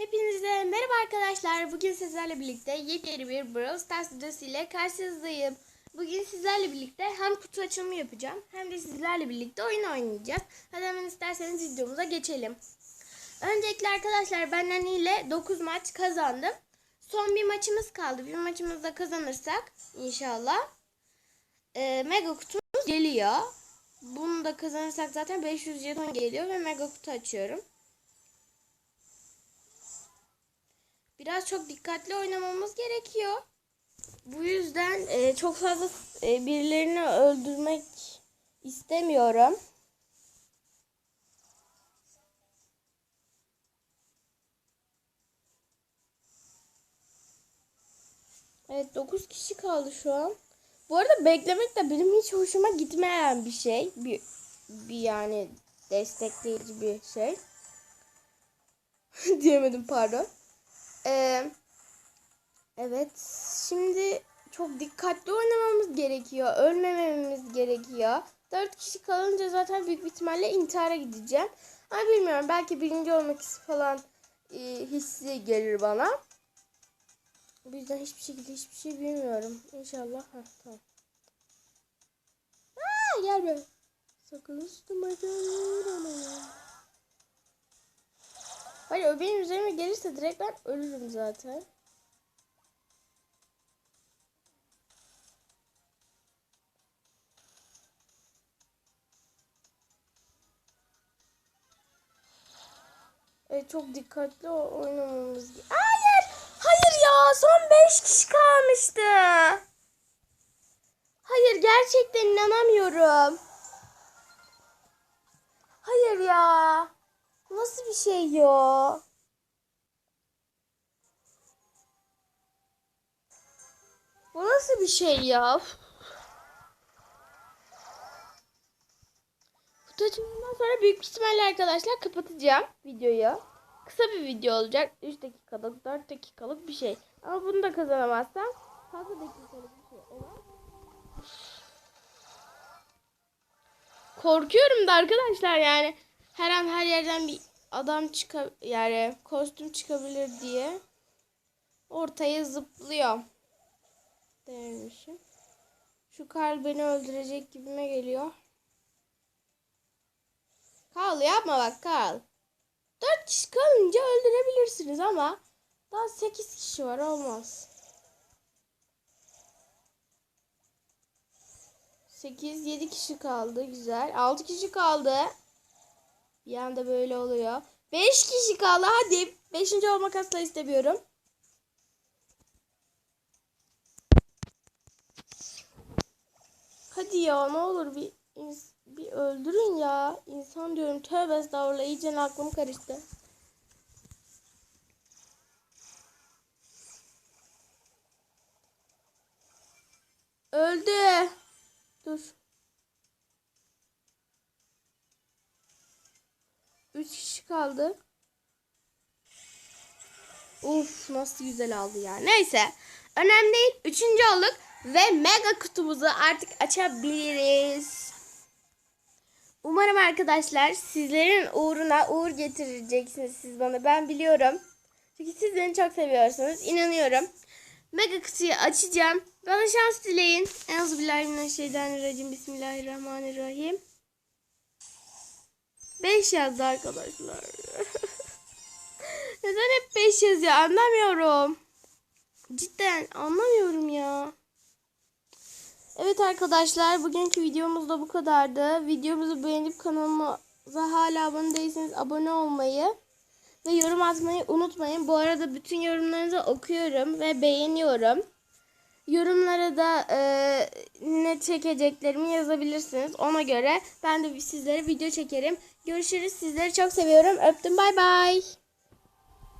Hepinize merhaba arkadaşlar. Bugün sizlerle birlikte yepyeni bir Brawl Stars videosu ile karşınızdayım. Bugün sizlerle birlikte hem kutu açılımı yapacağım hem de sizlerle birlikte oyun oynayacağız. Hadi hemen isterseniz videomuza geçelim. Öncelikle arkadaşlar ben Nani ile 9 maç kazandım. Son bir maçımız kaldı. Bir maçımızda kazanırsak inşallah e, mega kutumuz geliyor. Bunu da kazanırsak zaten 500 jeton geliyor ve mega kutu açıyorum. Biraz çok dikkatli oynamamız gerekiyor. Bu yüzden e, çok fazla e, birilerini öldürmek istemiyorum. Evet 9 kişi kaldı şu an. Bu arada beklemek de benim hiç hoşuma gitmeyen bir şey. Bir, bir yani destekleyici bir şey. Diyemedim pardon. Ee, evet. Şimdi çok dikkatli oynamamız gerekiyor. Ölmememiz gerekiyor. 4 kişi kalınca zaten büyük bir ihtimalle intihara gideceğim. Ama bilmiyorum. Belki birinci olmak falan e, hissi gelir bana. Bu yüzden hiçbir şekilde hiçbir şey bilmiyorum. İnşallah. Heh, tamam. Aa, gel. Sakın üstüme gelme. Hayır o benim üzerime gelirse direkt ben ölürüm zaten. Evet çok dikkatli oynamamız ge- Hayır! Hayır ya! Son 5 kişi kalmıştı. Hayır gerçekten inanamıyorum. Hayır ya. Bir şey ya? Bu nasıl bir şey ya? Üf. Kutu açımından sonra büyük ihtimalle arkadaşlar kapatacağım videoyu. Kısa bir video olacak. 3 dakikalık, 4 dakikalık bir şey. Ama bunu da kazanamazsam fazla dakikalık bir şey olur. Korkuyorum da arkadaşlar yani her an her yerden bir adam çıka yani kostüm çıkabilir diye ortaya zıplıyor. Demişim. Şu Karl beni öldürecek gibime geliyor. Karl yapma bak Karl. 4 kişi kalınca öldürebilirsiniz ama daha 8 kişi var olmaz. 8 7 kişi kaldı güzel. 6 kişi kaldı. Bir anda böyle oluyor. 5 kişi kaldı hadi. 5. olmak asla istemiyorum. Hadi ya ne olur bir bir öldürün ya. İnsan diyorum tövbe estağfurullah iyice aklım karıştı. Öldü. 3 kişi kaldı. Uf nasıl güzel aldı ya. Neyse. Önemli değil. Üçüncü olduk. Ve mega kutumuzu artık açabiliriz. Umarım arkadaşlar sizlerin uğruna uğur getireceksiniz siz bana. Ben biliyorum. Çünkü siz beni çok seviyorsunuz. İnanıyorum. Mega kutuyu açacağım. Bana şans dileyin. En az bilahimden şeyden Euzubillahimineşşeytanirracim. Bismillahirrahmanirrahim. 5 yazdı arkadaşlar. Neden hep 5 yazıyor anlamıyorum. Cidden anlamıyorum ya. Evet arkadaşlar bugünkü videomuz da bu kadardı. Videomuzu beğenip kanalımıza hala abone değilseniz abone olmayı ve yorum atmayı unutmayın. Bu arada bütün yorumlarınızı okuyorum ve beğeniyorum. Yorumlara da e, ne çekeceklerimi yazabilirsiniz. Ona göre ben de sizlere video çekerim. Görüşürüz. Sizleri çok seviyorum. Öptüm. Bay bay.